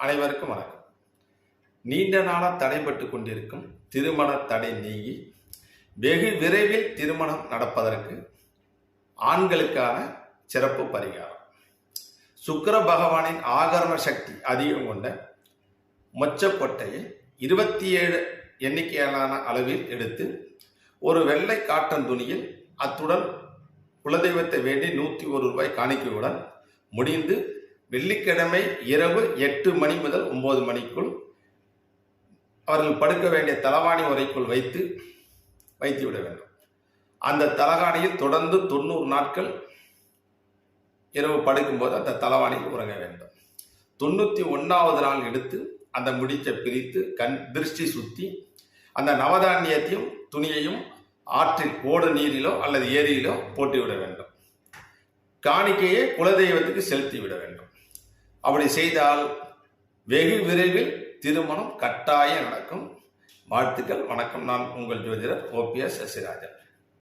அனைவருக்கும் வணக்கம். நீண்ட நாளாக தடைபட்டு கொண்டிருக்கும் திருமண தடை நீங்கி வெகு விரைவில் திருமணம் நடப்பதற்கு ஆண்களுக்கான சிறப்பு பரிகாரம். சுக்கர பகவானின் ஆகரண சக்தி அதிகம் கொண்ட மொச்சக்கொட்டையை இருபத்தி ஏழு எண்ணிக்கையிலான அளவில் எடுத்து ஒரு வெள்ளை காட்டன் துணியில் அத்துடன் குலதெய்வத்தை வேண்டி நூற்றி ஒரு ரூபாய் காணிக்கையுடன் முடிந்து வெள்ளிக்கிழமை இரவு எட்டு மணி முதல் ஒன்பது மணிக்குள் அவர்கள் படுக்க வேண்டிய தலவாணி உரைக்குள் வைத்து வைத்து விட வேண்டும். அந்த தலகாணியில் தொடர்ந்து தொண்ணூறு நாட்கள் இரவு படுக்கும்போது அந்த தலவாணியில் உறங்க வேண்டும். தொண்ணூற்றி ஒன்றாவது நாள் எடுத்து அந்த முடிச்சை பிரித்து கண் திருஷ்டி சுற்றி அந்த நவதானியத்தையும் துணியையும் ஆற்றில் ஓடு நீரிலோ அல்லது ஏரியிலோ போட்டு விட வேண்டும். காணிக்கையை குலதெய்வத்துக்கு செலுத்தி விட வேண்டும். அப்படி செய்தால் வெகு விரைவில் திருமணம் கட்டாயம் நடக்கும். வாழ்த்துக்கள் வணக்கம். நான் உங்கள் ஜோதிடர் ஓபிஎஸ் சசிராஜன்.